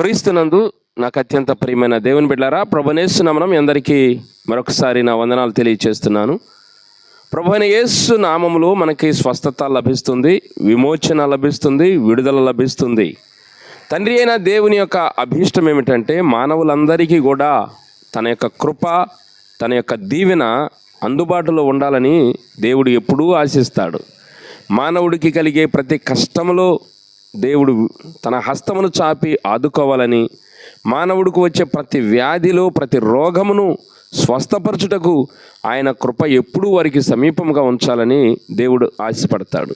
క్రీస్తునందు నాకు అత్యంత ప్రియమైన దేవుని బిడ్డారా ప్రభునేస్తున్నామనం మీ అందరికీ మరొకసారి నా వందనాలు తెలియచేస్తున్నాను. ప్రభుని యేసు నామములో మనకి స్వస్థత లభిస్తుంది విమోచన లభిస్తుంది విడుదల లభిస్తుంది. తండ్రి అయిన దేవుని యొక్క అభీష్టం ఏమిటంటే మానవులందరికీ కూడా తన యొక్క కృప తన యొక్క దీవెన అందుబాటులో ఉండాలని దేవుడు ఎప్పుడూ ఆశిస్తాడు. మానవుడికి కలిగే ప్రతి కష్టములో దేవుడు తన హస్తమును చాపి ఆదుకోవాలని మానవుడికి వచ్చే ప్రతి వ్యాధిలో ప్రతి రోగమును స్వస్థపరచుటకు ఆయన కృప ఎప్పుడూ వారికి సమీపంగా ఉంచాలని దేవుడు ఆశపడతాడు.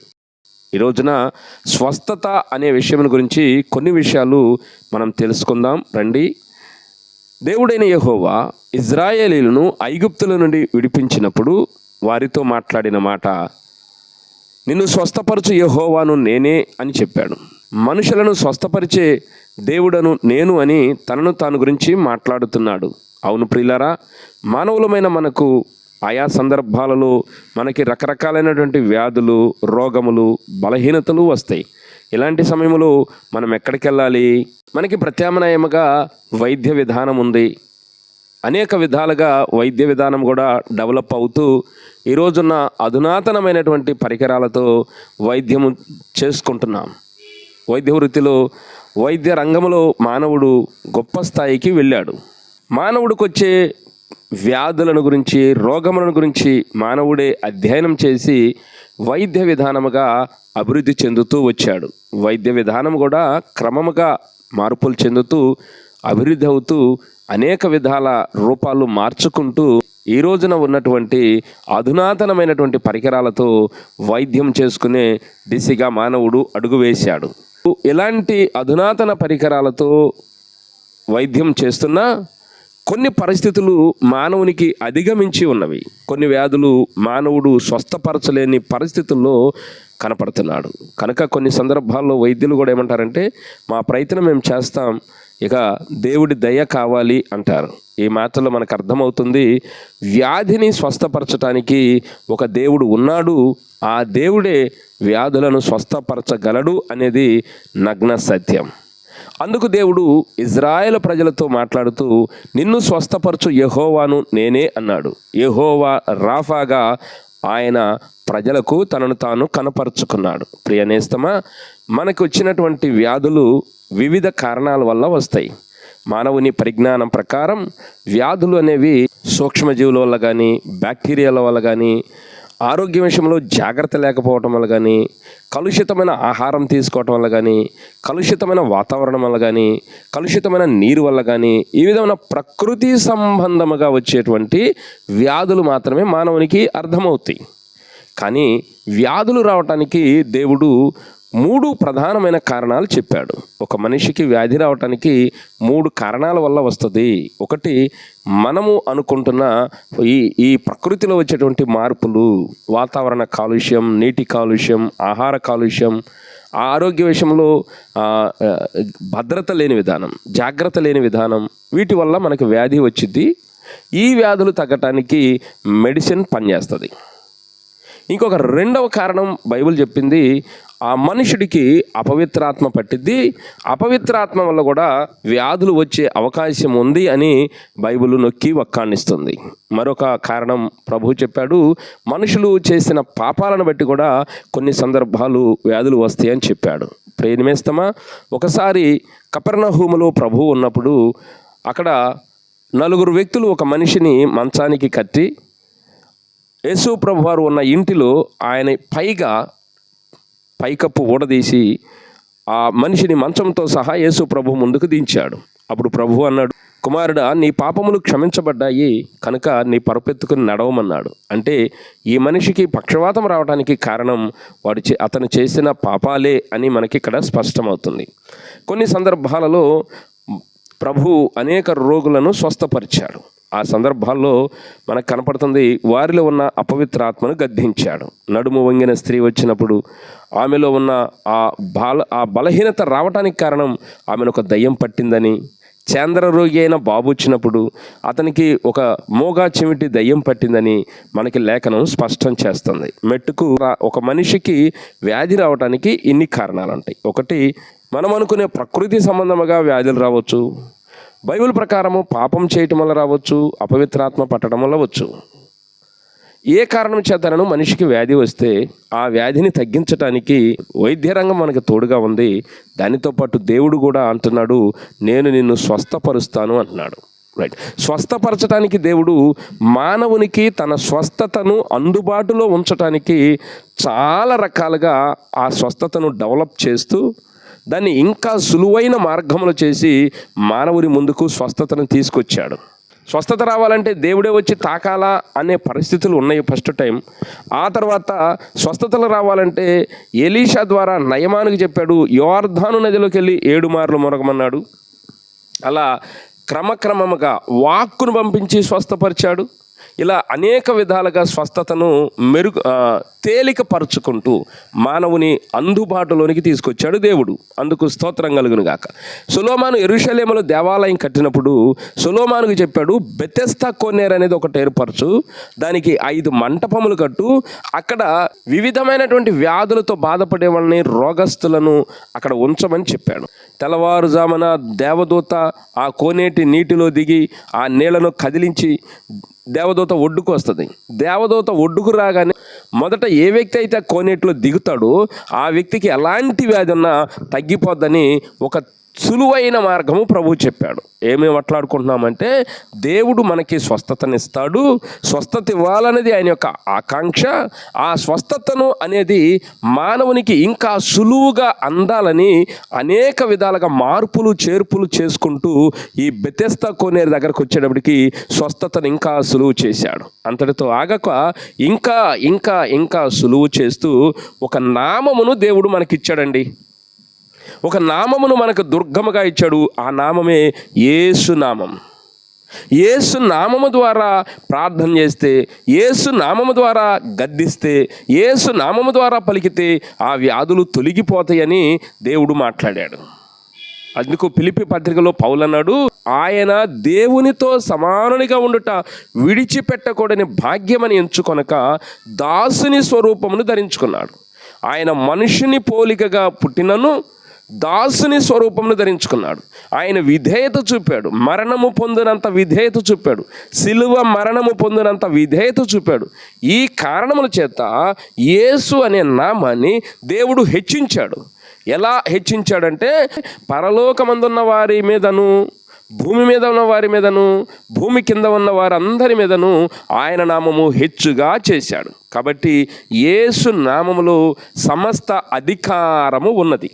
ఈ రోజున స్వస్థత అనే విషయం గురించి కొన్ని విషయాలు మనం తెలుసుకుందాం. రండి. దేవుడైన యహోవా ఇజ్రాయేలీలను ఐగుప్తుల నుండి విడిపించినప్పుడు వారితో మాట్లాడిన మాట నిన్ను స్వస్థపరచు యహోవాను నేనే అని చెప్పాడు. మనుషులను స్వస్థపరిచే దేవుడను నేను అని తనను తాను గురించి మాట్లాడుతున్నాడు. అవును ప్రియులారా మానవులమైన మనకు ఆయా సందర్భాలలో మనకి రకరకాలైనటువంటి వ్యాధులు రోగములు బలహీనతలు వస్తాయి. ఇలాంటి సమయంలో మనం ఎక్కడికి వెళ్ళాలి మనకి ప్రత్యామ్నాయముగా వైద్య విధానం ఉంది. అనేక విధాలుగా వైద్య విధానం కూడా డెవలప్ అవుతూ ఈరోజున్న అధునాతనమైనటువంటి పరికరాలతో వైద్యము చేసుకుంటున్నాం. వైద్య వృత్తిలో వైద్య రంగంలో మానవుడు గొప్ప స్థాయికి వెళ్ళాడు. మానవుడికి వచ్చే వ్యాధులను గురించి రోగములను గురించి మానవుడే అధ్యయనం చేసి వైద్య విధానముగా అభివృద్ధి చెందుతూ వచ్చాడు. వైద్య విధానం కూడా క్రమముగా మార్పులు చెందుతూ అభివృద్ధి అవుతూ అనేక విధాల రూపాలు మార్చుకుంటూ ఈ రోజున ఉన్నటువంటి అధునాతనమైనటువంటి పరికరాలతో వైద్యం చేసుకునే దిశగా మానవుడు అడుగు వేశాడు. ఇలాంటి అధునాతన పరికరాలతో వైద్యం చేస్తున్నా కొన్ని పరిస్థితులు మానవునికి అధిగమించి ఉన్నవి. కొన్ని వ్యాధులు మానవుడు స్వస్థపరచలేని పరిస్థితుల్లో కనపడుతున్నాడు. కనుక కొన్ని సందర్భాల్లో వైద్యులు కూడా ఏమంటారంటే మా ప్రయత్నం మేము చేస్తాం ఇక దేవుడి దయ కావాలి అంటారు. ఈ మాటలో మనకు అర్థమవుతుంది వ్యాధిని స్వస్థపరచటానికి ఒక దేవుడు ఉన్నాడు ఆ దేవుడే వ్యాధులను స్వస్థపరచగలడు అనేది నగ్న సత్యం. అందుకు దేవుడు ఇజ్రాయెల్ ప్రజలతో మాట్లాడుతూ నిన్ను స్వస్థపరచు యహోవాను నేనే అన్నాడు. యహోవా రాఫాగా ఆయన ప్రజలకు తనను తాను కనపరుచుకున్నాడు. ప్రియనేస్తమా మనకు వచ్చినటువంటి వ్యాధులు వివిధ కారణాల వల్ల వస్తాయి. మానవుని పరిజ్ఞానం ప్రకారం వ్యాధులు అనేవి సూక్ష్మజీవుల వల్ల కానీ బ్యాక్టీరియాల వల్ల కానీ ఆరోగ్య విషయంలో జాగ్రత్త లేకపోవటం వల్ల కానీ కలుషితమైన ఆహారం తీసుకోవటం వల్ల కానీ కలుషితమైన వాతావరణం వల్ల కానీ కలుషితమైన నీరు వల్ల కానీ ఈ విధమైన ప్రకృతి సంబంధముగా వచ్చేటువంటి వ్యాధులు మాత్రమే మానవునికి అర్థమవుతాయి. కానీ వ్యాధులు రావటానికి దేవుడు మూడు ప్రధానమైన కారణాలు చెప్పాడు. ఒక మనిషికి వ్యాధి రావటానికి మూడు కారణాల వల్ల వస్తుంది. ఒకటి మనము అనుకుంటున్న ఈ ఈ ప్రకృతిలో వచ్చేటువంటి మార్పులు వాతావరణ కాలుష్యం నీటి కాలుష్యం ఆహార కాలుష్యం ఆరోగ్య విషయంలో భద్రత లేని విధానం జాగ్రత్త లేని విధానం వీటి వల్ల మనకు వ్యాధి వచ్చింది ఈ వ్యాధులు తగ్గటానికి మెడిసిన్ పనిచేస్తుంది. ఇంకొక రెండవ కారణం బైబిల్ చెప్పింది ఆ మనుషుడికి అపవిత్రాత్మ పట్టిద్ది. అపవిత్రాత్మ వల్ల కూడా వ్యాధులు వచ్చే అవకాశం ఉంది అని బైబిల్ నొక్కి వక్కాణిస్తుంది. మరొక కారణం ప్రభు చెప్పాడు మనుషులు చేసిన పాపాలను బట్టి కూడా కొన్ని సందర్భాలు వ్యాధులు వస్తాయని చెప్పాడు. ప్రేమేస్తమా ఒకసారి కపర్ణహూములో ప్రభు ఉన్నప్పుడు అక్కడ నలుగురు వ్యక్తులు ఒక మనిషిని మంచానికి కట్టి యేసు ప్రభు వారు ఉన్న ఇంటిలో ఆయన పైగా పైకప్పు ఊడదీసి ఆ మనిషిని మంచంతో సహా యేసు ప్రభు ముందుకు దించాడు. అప్పుడు ప్రభు అన్నాడు కుమారుడా నీ పాపములు క్షమించబడ్డాయి కనుక నీ పరపెత్తుకుని నడవమన్నాడు. అంటే ఈ మనిషికి పక్షవాతం రావడానికి కారణం వాడు చే అతను చేసిన పాపాలే అని మనకి ఇక్కడ స్పష్టమవుతుంది. కొన్ని సందర్భాలలో ప్రభు అనేక రోగులను స్వస్థపరిచాడు. ఆ సందర్భాల్లో మనకు కనపడుతుంది వారిలో ఉన్న అపవిత్ర ఆత్మను గద్దించాడు. నడుము వంగిన స్త్రీ వచ్చినప్పుడు ఆమెలో ఉన్న ఆ బాల ఆ బలహీనత రావటానికి కారణం ఆమెను ఒక దయ్యం పట్టిందని. చేంద్ర రోగి అయిన బాబు వచ్చినప్పుడు అతనికి ఒక మోగా చెమిటి దయ్యం పట్టిందని మనకి లేఖనం స్పష్టం చేస్తుంది. మెట్టుకు ఒక మనిషికి వ్యాధి రావడానికి ఇన్ని కారణాలు ఉంటాయి. ఒకటి మనం అనుకునే ప్రకృతి సంబంధముగా వ్యాధులు రావచ్చు. బైబిల్ ప్రకారము పాపం చేయటం వల్ల రావచ్చు అపవిత్రాత్మ పట్టడం వల్ల వచ్చు. ఏ కారణం చేతనను మనిషికి వ్యాధి వస్తే ఆ వ్యాధిని తగ్గించటానికి వైద్య రంగం మనకు తోడుగా ఉంది. దానితో పాటు దేవుడు కూడా అంటున్నాడు నేను నిన్ను స్వస్థపరుస్తాను అంటున్నాడు. రైట్ స్వస్థపరచడానికి దేవుడు మానవునికి తన స్వస్థతను అందుబాటులో ఉంచటానికి చాలా రకాలుగా ఆ స్వస్థతను డెవలప్ చేస్తూ దాన్ని ఇంకా సులువైన మార్గములు చేసి మానవుని ముందుకు స్వస్థతను తీసుకొచ్చాడు. స్వస్థత రావాలంటే దేవుడే వచ్చి తాకాలా అనే పరిస్థితులు ఉన్నాయి ఫస్ట్ టైం. ఆ తర్వాత స్వస్థతలు రావాలంటే ఎలీషా ద్వారా నయమానికి చెప్పాడు యోర్ధాను నదిలోకి వెళ్ళి ఏడు మార్లు మొరగమన్నాడు. అలా క్రమక్రమముగా వాక్కును పంపించి స్వస్థపరిచాడు. ఇలా అనేక విధాలుగా స్వస్థతను మెరుగు తేలికపరుచుకుంటూ మానవుని అందుబాటులోనికి తీసుకొచ్చాడు దేవుడు. అందుకు స్తోత్రం కలుగును గాక సులోమాను ఎరుషలేములో దేవాలయం కట్టినప్పుడు సులోమానుకు చెప్పాడు బెతెస్తా కోనేరు అనేది ఒకటి ఏర్పరచు దానికి ఐదు మంటపములు కట్టు అక్కడ వివిధమైనటువంటి వ్యాధులతో బాధపడే వాళ్ళని రోగస్తులను అక్కడ ఉంచమని చెప్పాడు. తెల్లవారుజామున దేవదూత ఆ కోనేటి నీటిలో దిగి ఆ నీళ్ళను కదిలించి దేవదూత ఒడ్డుకు వస్తుంది. దేవదూత ఒడ్డుకు రాగానే మొదట ఏ వ్యక్తి అయితే ఆ కోనేటిలో దిగుతాడో ఆ వ్యక్తికి ఎలాంటి వ్యాధి ఉన్నా తగ్గిపోద్దని ఒక సులువైన మార్గము ప్రభు చెప్పాడు. ఏమేమి మాట్లాడుకుంటున్నామంటే దేవుడు మనకి స్వస్థతనిస్తాడు స్వస్థత ఇవ్వాలనేది ఆయన యొక్క ఆకాంక్ష ఆ స్వస్థతను అనేది మానవునికి ఇంకా సులువుగా అందాలని అనేక విధాలుగా మార్పులు చేర్పులు చేసుకుంటూ ఈ బెతెస్త కోనేరు దగ్గరకు వచ్చేటప్పటికి స్వస్థతను ఇంకా సులువు చేశాడు. అంతటితో ఆగక ఇంకా ఇంకా ఇంకా సులువు చేస్తూ ఒక నామమును దేవుడు మనకిచ్చాడండి. ఒక నామమును మనకు దుర్గముగా ఇచ్చాడు. ఆ నామమే యేసు నామం. ఏసు నామము ద్వారా ప్రార్థన చేస్తే ఏసు నామము ద్వారా గద్దిస్తే ఏసు నామము ద్వారా పలికితే ఆ వ్యాధులు తొలగిపోతాయని దేవుడు మాట్లాడాడు. అందుకు పిలిపి పత్రికలో పౌలన్నాడు ఆయన దేవునితో సమానునిగా ఉండుట విడిచిపెట్టకూడని భాగ్యమని ఎంచుకొనక దాసుని స్వరూపమును ధరించుకున్నాడు. ఆయన మనుషుని పోలికగా పుట్టినను దాసుని స్వరూపమును ధరించుకున్నాడు. ఆయన విధేయత చూపాడు. మరణము పొందినంత విధేయత చూపాడు. సిలువ మరణము పొందినంత విధేయత చూపాడు. ఈ కారణముల చేత యేసు అనే నామాన్ని దేవుడు హెచ్చించాడు. ఎలా హెచ్చించాడంటే పరలోకమందున్న వారి మీదను భూమి మీద ఉన్న వారి మీదను భూమి కింద ఉన్న వారందరి మీదను ఆయన నామము హెచ్చుగా చేశాడు. కాబట్టి యేసు నామములో సమస్త అధికారము ఉన్నది.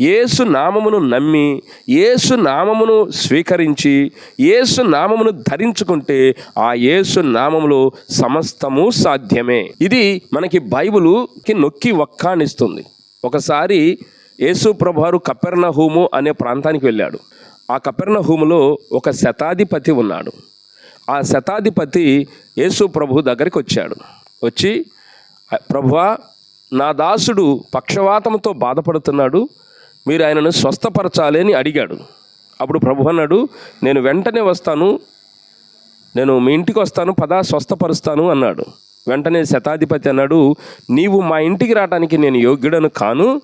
ఏసు నామమును నమ్మి యేసు నామమును స్వీకరించి ఏసు నామమును ధరించుకుంటే ఆ యేసు నామములో సమస్తము సాధ్యమే. ఇది మనకి బైబిలుకి నొక్కి వక్కానిస్తుంది. ఒకసారి యేసు ప్రభారు కపెర్ణహూము అనే ప్రాంతానికి వెళ్ళాడు. ఆ కపెర్ణహూములో ఒక శతాధిపతి ఉన్నాడు. ఆ శతాధిపతి యేసు ప్రభు దగ్గరికి వచ్చాడు. వచ్చి ప్రభువా నా దాసుడు పక్షవాతంతో బాధపడుతున్నాడు. మీరు ఆయనను స్వస్థపరచాలి అని అడిగాడు. అప్పుడు ప్రభు అన్నాడు నేను వెంటనే వస్తాను. నేను మీ ఇంటికి వస్తాను. పదా స్వస్థపరుస్తాను అన్నాడు. వెంటనే శతాధిపతి అన్నాడు నీవు మా ఇంటికి రావడానికి నేను యోగ్యుడను కాను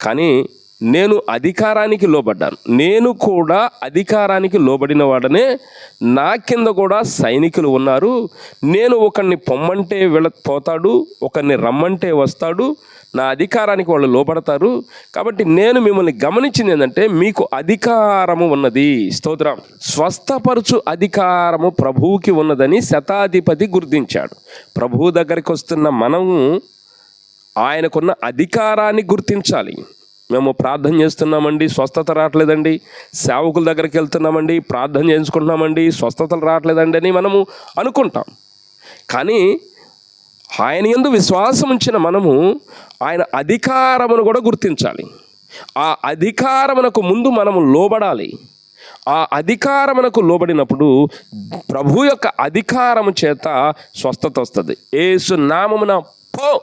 కానీ నేను అధికారానికి లోబడ్డాను. నేను కూడా అధికారానికి లోబడిన వాడనే నా కింద కూడా సైనికులు ఉన్నారు. నేను ఒకరిని పొమ్మంటే వెళ్ళ పోతాడు ఒకరిని రమ్మంటే వస్తాడు. నా అధికారానికి వాళ్ళు లోబడతారు. కాబట్టి నేను మిమ్మల్ని గమనించింది ఏంటంటే మీకు అధికారము ఉన్నది. స్తోత్రం. స్వస్థపరచు అధికారము ప్రభువుకి ఉన్నదని శతాధిపతి గుర్తించాడు. ప్రభువు దగ్గరికి వస్తున్న మనము ఆయనకున్న అధికారాన్ని గుర్తించాలి. మేము ప్రార్థన చేస్తున్నామండి స్వస్థత రావట్లేదండి సేవకుల దగ్గరికి వెళ్తున్నామండి ప్రార్థన చేయించుకుంటున్నామండి స్వస్థతలు రావట్లేదండి అని మనము అనుకుంటాం. కానీ ఆయన ఎందు విశ్వాసం ఉంచిన మనము ఆయన అధికారమును కూడా గుర్తించాలి. ఆ అధికారమునకు ముందు మనము లోబడాలి. ఆ అధికారమునకు లోబడినప్పుడు ప్రభు యొక్క అధికారము చేత స్వస్థత వస్తుంది. ఏసు నామమున పో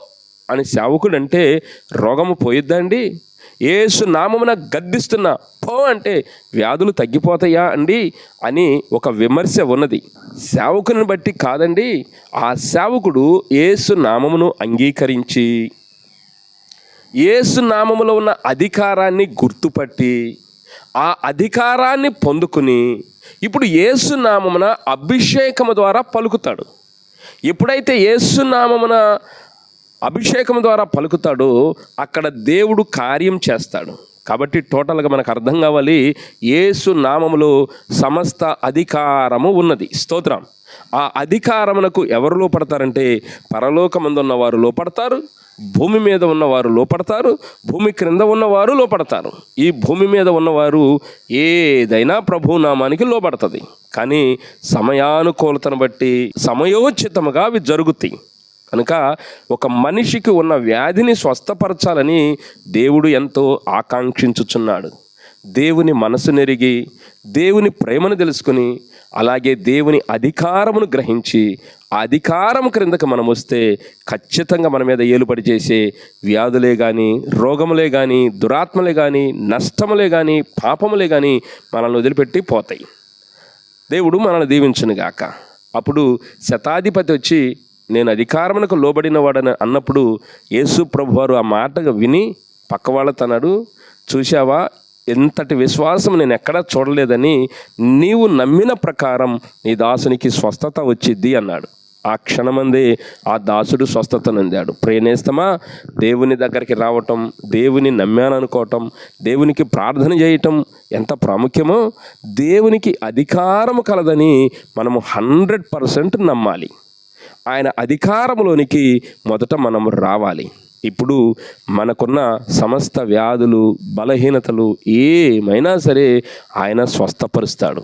అని సేవకుడు అంటే రోగము పోయిద్దండి. ఏసు నామమున గద్దిస్తున్న పో అంటే వ్యాధులు తగ్గిపోతాయా అండి అని ఒక విమర్శ ఉన్నది. సేవకుని బట్టి కాదండి ఆ సేవకుడు ఏసు నామమును అంగీకరించి ఏసు నామములో ఉన్న అధికారాన్ని గుర్తుపట్టి ఆ అధికారాన్ని పొందుకుని ఇప్పుడు ఏసు నామమున అభిషేకము ద్వారా పలుకుతాడు. ఎప్పుడైతే ఏసునామమున అభిషేకం ద్వారా పలుకుతాడో అక్కడ దేవుడు కార్యం చేస్తాడు. కాబట్టి టోటల్గా మనకు అర్థం కావాలి యేసు నామములో సమస్త అధికారము ఉన్నది. స్తోత్రం. ఆ అధికారమునకు ఎవరు లోపడతారంటే పరలోకమందున్న వారు లోపడతారు భూమి మీద ఉన్నవారు లోపడతారు భూమి క్రింద ఉన్నవారు లోపడతారు. ఈ భూమి మీద ఉన్నవారు ఏదైనా ప్రభు నామానికి లోపడుతుంది కానీ సమయానుకూలతను బట్టి సమయోచితముగా అవి జరుగుతాయి. కనుక ఒక మనిషికి ఉన్న వ్యాధిని స్వస్థపరచాలని దేవుడు ఎంతో ఆకాంక్షించుచున్నాడు. దేవుని మనసు నెరిగి దేవుని ప్రేమను తెలుసుకుని అలాగే దేవుని అధికారమును గ్రహించి ఆ అధికారం క్రిందకు మనం వస్తే ఖచ్చితంగా మన మీద ఏలుబడి చేసే వ్యాధులే కానీ రోగములే కానీ దురాత్మలే కానీ నష్టములే కానీ పాపములే కానీ మనల్ని వదిలిపెట్టి పోతాయి. దేవుడు మనల్ని దీవించును గాక అప్పుడు శతాధిపతి వచ్చి నేను అధికారమునకు లోబడిన వాడని అన్నప్పుడు యేసు ప్రభు వారు ఆ మాట విని పక్క వాళ్ళతో చూశావా? ఎంతటి విశ్వాసం నేను ఎక్కడా చూడలేదని నీవు నమ్మిన ప్రకారం నీ దాసునికి స్వస్థత వచ్చిద్ది అన్నాడు. ఆ క్షణమందే ఆ దాసుడు స్వస్థత నందాడు. ప్రేనేస్తమా దేవుని దగ్గరికి రావటం దేవుని నమ్మాను అనుకోవటం దేవునికి ప్రార్థన చేయటం ఎంత ప్రాముఖ్యమో దేవునికి అధికారము కలదని మనము హండ్రెడ్ పర్సెంట్ నమ్మాలి. ఆయన అధికారంలోనికి మొదట మనం రావాలి. ఇప్పుడు మనకున్న సమస్త వ్యాధులు బలహీనతలు ఏమైనా సరే ఆయన స్వస్థపరుస్తాడు.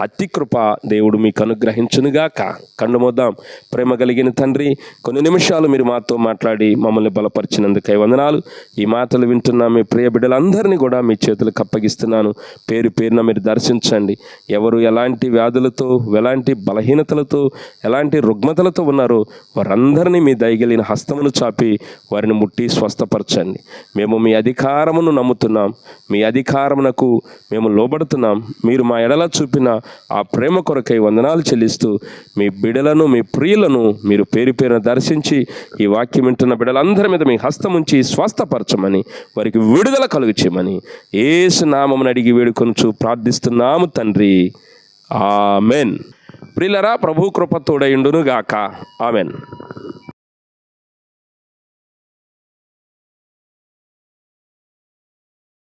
అతి కృప దేవుడు మీకు అనుగ్రహించునుగాక. కన్ను మోద్దాం. ప్రేమ కలిగిన తండ్రి కొన్ని నిమిషాలు మీరు మాతో మాట్లాడి మమ్మల్ని బలపరిచినందుకై వందనాలు. ఈ మాటలు వింటున్న మీ ప్రియ బిడ్డలందరినీ కూడా మీ చేతులకు అప్పగిస్తున్నాను. పేరు పేరున మీరు దర్శించండి. ఎవరు ఎలాంటి వ్యాధులతో ఎలాంటి బలహీనతలతో ఎలాంటి రుగ్మతలతో ఉన్నారో వారందరినీ మీ దయగలిగిన హస్తమును చాపి వారిని ముట్టి స్వస్థపరచండి. మేము మీ అధికారమును నమ్ముతున్నాం. మీ అధికారమునకు మేము లోబడుతున్నాం. మీరు మా ఎడల చూపిన ఆ ప్రేమ కొరకై వందనాలు చెల్లిస్తూ మీ బిడలను మీ ప్రియులను మీరు పేరు పేరున దర్శించి ఈ వాక్యం వింటున్న బిడలందరి మీద మీ హస్తం ఉంచి స్వస్థపరచమని వారికి విడుదల కలుగు చేయమని ఏసు అడిగి వేడుకొనుచు ప్రార్థిస్తున్నాము తండ్రి. ఆమెన్. ప్రియులరా ప్రభు కృప గాక ఆమెన్.